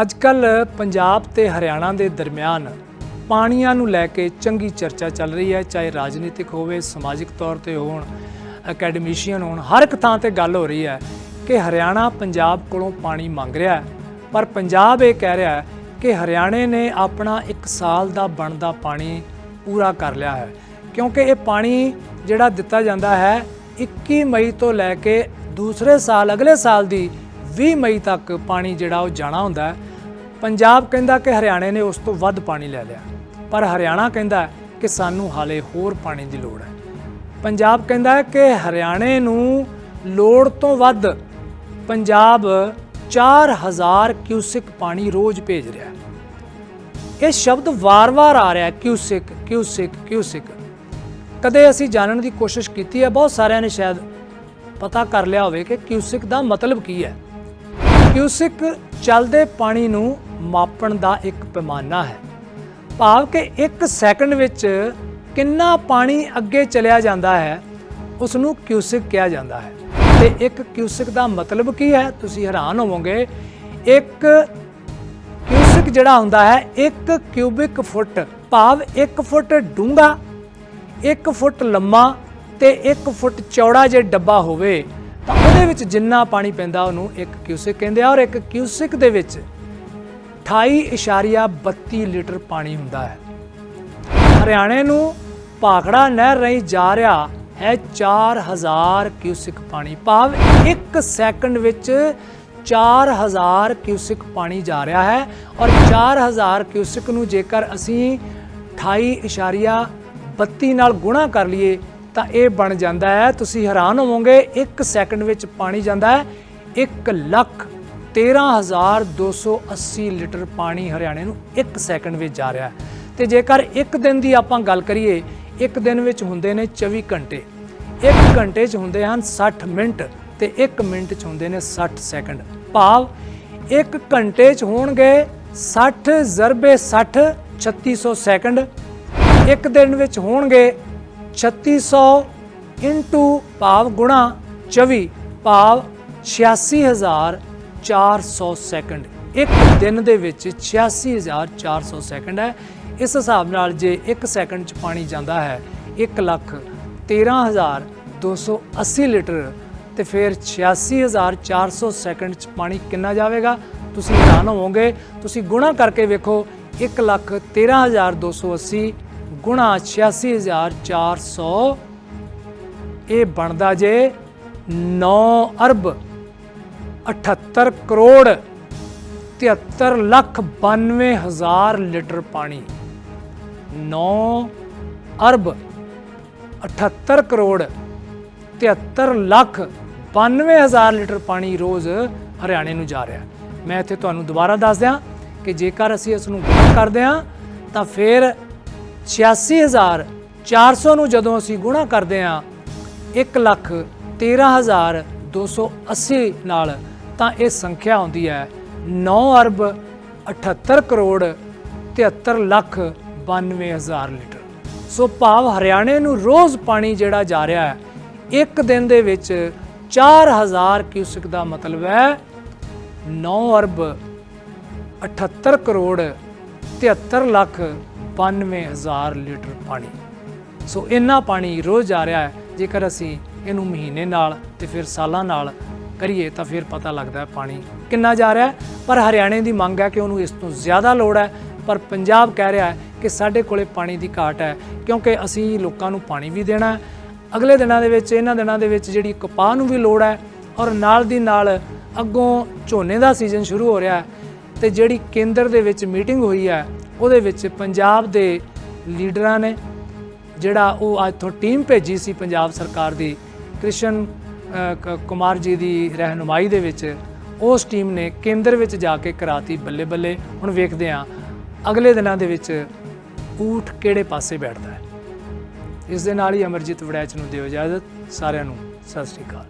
ਅੱਜ ਕੱਲ ਪੰਜਾਬ ਤੇ ਹਰਿਆਣਾ ਦੇ ਦਰਮਿਆਨ ਪਾਣੀਆਂ ਨੂੰ ਲੈ ਕੇ ਚੰਗੀ ਚਰਚਾ ਚੱਲ ਰਹੀ ਹੈ, ਚਾਹੇ ਰਾਜਨੀਤਿਕ ਹੋਵੇ, ਸਮਾਜਿਕ ਤੌਰ ਤੇ ਹੋਣ, ਅਕੈਡਮੀਸ਼ੀਅਨ ਹੋਣ, ਹਰ ਇੱਕ ਥਾਂ ਤੇ ਗੱਲ ਹੋ ਰਹੀ ਹੈ ਕਿ ਹਰਿਆਣਾ ਪੰਜਾਬ ਕੋਲੋਂ ਪਾਣੀ ਮੰਗ ਰਿਹਾ ਹੈ। ਪਰ ਪੰਜਾਬ ਇਹ ਕਹਿ ਰਿਹਾ ਹੈ ਕਿ ਹਰਿਆਣੇ ਨੇ ਆਪਣਾ 1 ਸਾਲ ਦਾ ਬਣਦਾ ਪਾਣੀ ਪੂਰਾ ਕਰ ਲਿਆ ਹੈ। ਕਿਉਂਕਿ ਇਹ ਪਾਣੀ ਜਿਹੜਾ ਦਿੱਤਾ ਜਾਂਦਾ ਹੈ 21 ਮਈ ਤੋਂ ਲੈ ਕੇ ਦੂਸਰੇ ਸਾਲ, ਅਗਲੇ ਸਾਲ ਦੀ 20 ਮਈ ਤੱਕ ਪਾਣੀ ਜਿਹੜਾ ਉਹ ਜਾਣਾ ਹੁੰਦਾ ਪੰਜਾਬ ਕਹਿੰਦਾ ਕਿ ਹਰਿਆਣੇ ਨੇ ਉਸ ਤੋਂ ਵੱਧ ਪਾਣੀ ਲੈ ਲਿਆ। ਪਰ ਹਰਿਆਣਾ ਕਹਿੰਦਾ ਕਿ ਸਾਨੂੰ ਹਾਲੇ ਹੋਰ ਪਾਣੀ ਦੀ ਲੋੜ ਹੈ। ਪੰਜਾਬ ਕਹਿੰਦਾ ਹੈ ਕਿ ਹਰਿਆਣੇ ਨੂੰ ਲੋੜ ਤੋਂ ਵੱਧ ਪੰਜਾਬ 4000 ਕਿਊਸਿਕ ਪਾਣੀ ਰੋਜ਼ ਭੇਜ ਰਿਹਾ ਇਹ ਸ਼ਬਦ ਵਾਰ-ਵਾਰ ਆ ਰਿਹਾ ਕਿਊਸਿਕ ਕਿਊਸਿਕ ਕਿਊਸਿਕ। ਕਦੇ ਅਸੀਂ ਜਾਣਨ ਦੀ ਕੋਸ਼ਿਸ਼ ਕੀਤੀ ਹੈ, ਬਹੁਤ ਸਾਰਿਆਂ ਨੇ ਸ਼ਾਇਦ ਪਤਾ ਕਰ ਲਿਆ ਹੋਵੇ ਕਿ ਕਿਊਸਿਕ ਦਾ ਮਤਲਬ ਕੀ ਹੈ। ਕਿਊਸਿਕ ਚੱਲਦੇ ਪਾਣੀ ਨੂੰ ਮਾਪਣ ਦਾ ਇੱਕ ਪੈਮਾਨਾ ਹੈ। ਭਾਵ ਕਿ 1 ਸੈਕਿੰਡ ਵਿੱਚ ਕਿੰਨਾ ਪਾਣੀ ਅੱਗੇ ਚਲਿਆ ਜਾਂਦਾ ਹੈ ਉਸ ਨੂੰ ਕਿਊਸਿਕ ਕਿਹਾ ਜਾਂਦਾ ਹੈ। ਤੇ ਇੱਕ ਕਿਊਸਿਕ ਦਾ ਮਤਲਬ ਕੀ ਹੈ? ਤੁਸੀਂ ਹੈਰਾਨ ਹੋਵੋਗੇ, ਇੱਕ ਕਿਊਸਿਕ ਜਿਹੜਾ ਹੁੰਦਾ ਹੈ 1 ਕਿਊਬਿਕ ਫੁੱਟ, ਭਾਵ 1 ਫੁੱਟ ਡੂੰਘਾ 1 ਫੁੱਟ ਲੰਮਾ ਤੇ 1 ਫੁੱਟ ਚੌੜਾ ਜੇ ਡੱਬਾ ਹੋਵੇ ਤਾਂ ਉਹਦੇ ਵਿੱਚ ਜਿੰਨਾ ਪਾਣੀ ਪੈਂਦਾ, ਉਹਨੂੰ ਇੱਕ ਕਿਊਸਿਕ ਕਹਿੰਦੇ ਆ, ਔਰ ਇੱਕ ਕਿਊਸਿਕ ਦੇ ਵਿੱਚ 28.32 ਲੀਟਰ ਪਾਣੀ ਹੁੰਦਾ ਹੈ। ਹਰਿਆਣੇ ਨੂੰ ਭਾਖੜਾ ਨਹਿਰ ਰਹੀ ਜਾ ਰਿਹਾ ਹੈ 4000 ਕਿਊਸਿਕ ਪਾਣੀ। ਭਾਵ 1 ਸੈਕਿੰਡ ਵਿੱਚ 4000 ਕਿਊਸਿਕ ਪਾਣੀ ਜਾ ਰਿਹਾ ਹੈ, ਔਰ 4000 ਕਿਊਸਿਕ ਨੂੰ ਜੇਕਰ ਅਸੀਂ 28.32 ਨਾਲ ਗੁਣਾ ਕਰ ਲਈਏ ਤਾਂ ਇਹ ਬਣ ਜਾਂਦਾ ਹੈ। ਤੁਸੀਂ ਹੈਰਾਨ ਹੋਵੋਗੇ 1 ਸੈਕਿੰਡ ਵਿੱਚ ਪਾਣੀ ਜਾਂਦਾ ਹੈ। 1 ਲੱਖ 13280 ਲੀਟਰ ਪਾਣੀ ਹਰਿਆਣੇ ਨੂੰ 1 ਸੈਕਿੰਡ ਵਿੱਚ ਜਾ ਰਿਹਾ ਹੈ। ਤੇ ਜੇਕਰ ਇੱਕ ਦਿਨ ਦੀ ਆਪਾਂ ਗੱਲ ਕਰੀਏ, ਇੱਕ ਦਿਨ ਵਿੱਚ ਹੁੰਦੇ ਨੇ 24 ਘੰਟੇ। ਇੱਕ ਘੰਟੇ 'ਚ ਹੁੰਦੇ ਹਨ 60 ਮਿੰਟ ਤੇ 1 ਮਿੰਟ 'ਚ ਹੁੰਦੇ ਨੇ 60 ਸੈਕਿੰਡ। ਭਾਵ ਇੱਕ ਘੰਟੇ 'ਚ ਹੋਣਗੇ 60 ਜ਼ਰਬੇ 60 3600 ਸੈਕਿੰਡ। ਇੱਕ ਦਿਨ ਵਿੱਚ ਹੋਣਗੇ 3600 ਇਨਟੂ ਭਾਵ ਗੁਣਾ 24 ਭਾਵ 86400 ਸੈਕਿੰਡ। ਇੱਕ ਦਿਨ ਦੇ ਵਿੱਚ 86400 ਸੈਕਿੰਡ ਹੈ। ਇਸ ਹਿਸਾਬ ਨਾਲ ਜੇ 1 ਸੈਕਿੰਡ ਚ ਪਾਣੀ ਜਾਂਦਾ ਹੈ 1 ਲੱਖ 13280 ਲੀਟਰ ਤੇ ਫਿਰ 86400 ਸੈਕਿੰਡ ਚ ਪਾਣੀ ਕਿੰਨਾ ਜਾਵੇਗਾ? ਤੁਸੀਂ ਹੈਰਾਨ ਹੋਵੋਗੇ। ਤੁਸੀਂ ਗੁਣਾ ਕਰਕੇ ਵੇਖੋ 1 ਲੱਖ 13280 ਗੁਣਾ 86400 ਇਹ ਬਣਦਾ ਜੇ 9 ਅਰਬ 78 ਕਰੋੜ 73 ਲੱਖ 92 ਹਜ਼ਾਰ ਲੀਟਰ ਪਾਣੀ। 9 ਅਰਬ 78 ਕਰੋੜ 73 ਲੱਖ 92 ਹਜ਼ਾਰ ਲੀਟਰ ਪਾਣੀ ਰੋਜ਼ ਹਰਿਆਣੇ ਨੂੰ ਜਾ ਰਿਹਾ। ਮੈਂ ਇੱਥੇ ਤੁਹਾਨੂੰ ਦੁਬਾਰਾ ਦੱਸ ਦਿਆਂ ਕਿ ਜੇਕਰ ਅਸੀਂ ਇਸ ਨੂੰ ਗੁਣਾ ਕਰਦੇ ਹਾਂ, ਤਾਂ ਫਿਰ 86400 ਨੂੰ ਜਦੋਂ ਅਸੀਂ ਗੁਣਾ ਕਰਦੇ ਹਾਂ 1 ਲੱਖ 13280 ਨਾਲ, ਤਾਂ ਇਹ ਸੰਖਿਆ ਹੁੰਦੀ ਹੈ 9 ਅਰਬ 78 ਕਰੋੜ 73 ਲੱਖ 92 ਹਜ਼ਾਰ ਲੀਟਰ। ਸੋ ਭਾਵ ਹਰਿਆਣੇ ਨੂੰ ਰੋਜ਼ ਪਾਣੀ ਜਿਹੜਾ ਜਾ ਰਿਹਾ ਹੈ, ਇੱਕ ਦਿਨ ਦੇ ਵਿੱਚ 4000 ਕਿਊਸਿਕ ਦਾ ਮਤਲਬ ਹੈ 9 ਅਰਬ 78 ਕਰੋੜ 73 ਲੱਖ 92 ਹਜ਼ਾਰ ਲੀਟਰ ਪਾਣੀ। ਸੋ ਇੰਨਾ ਪਾਣੀ ਰੋਜ਼ ਜਾ ਰਿਹਾ ਹੈ, ਜੇਕਰ ਅਸੀਂ ਇਹਨੂੰ ਮਹੀਨੇ ਨਾਲ ਤੇ ਫਿਰ ਸਾਲਾਂ ਨਾਲ ਕਰੀਏ ਤਾਂ ਫਿਰ ਪਤਾ ਲੱਗਦਾ ਹੈ ਪਾਣੀ ਕਿੰਨਾ ਜਾ ਰਿਹਾ ਹੈ। ਪਰ ਹਰਿਆਣੇ ਦੀ ਮੰਗ ਹੈ ਕਿ ਉਹਨੂੰ ਇਸ ਤੋਂ ਜ਼ਿਆਦਾ ਲੋੜ ਹੈ। ਪਰ ਪੰਜਾਬ ਕਹਿ ਰਿਹਾ ਹੈ ਕਿ ਸਾਡੇ ਕੋਲੇ ਪਾਣੀ ਦੀ ਘਾਟ ਹੈ, ਕਿਉਂਕਿ ਅਸੀਂ ਲੋਕਾਂ ਨੂੰ ਪਾਣੀ ਵੀ ਦੇਣਾ ਹੈ। ਅਗਲੇ ਦਿਨਾਂ ਦੇ ਵਿੱਚ, ਇਹਨਾਂ ਦਿਨਾਂ ਦੇ ਵਿੱਚ ਜਿਹੜੀ ਕਪਾਹ ਨੂੰ ਵੀ ਲੋੜ ਹੈ ਔਰ ਨਾਲ ਦੀ ਨਾਲ ਅੱਗੋਂ ਝੋਨੇ ਦਾ ਸੀਜ਼ਨ ਸ਼ੁਰੂ ਹੋ ਰਿਹਾ ਹੈ ਤੇ ਜਿਹੜੀ ਕੇਂਦਰ ਦੇ ਵਿੱਚ ਮੀਟਿੰਗ ਹੋਈ ਹੈ ਉਹਦੇ ਵਿੱਚ ਪੰਜਾਬ ਦੇ ਲੀਡਰਾਂ ਨੇ, ਜਿਹੜਾ ਉਹ ਅੱਜ ਤੋਂ ਟੀਮ ਭੇਜੀ ਸੀ ਪੰਜਾਬ ਸਰਕਾਰ ਦੀ, ਕ੍ਰਿਸ਼ਨ ਕੁਮਾਰ ਜੀ ਦੀ ਰਹਿਨੁਮਾਈ ਦੇ ਵਿੱਚ, ਉਸ ਟੀਮ ਨੇ ਕੇਂਦਰ ਵਿੱਚ ਜਾ ਕੇ ਕਰਾਤੀ ਬੱਲੇ ਬੱਲੇ ਹੁਣ ਵੇਖਦੇ ਹਾਂ, ਅਗਲੇ ਦਿਨਾਂ ਦੇ ਵਿੱਚ ਊਠ ਕਿਹੜੇ ਪਾਸੇ ਬੈਠਦਾ ਹੈ। ਇਸ ਦੇ ਨਾਲ ਹੀ ਅਮਰਜੀਤ ਵੜੈਚ ਨੂੰ ਦਿਓ ਇਜਾਜ਼ਤ, ਸਾਰਿਆਂ ਨੂੰ ਸਤਿ ਸ੍ਰੀ ਅਕਾਲ।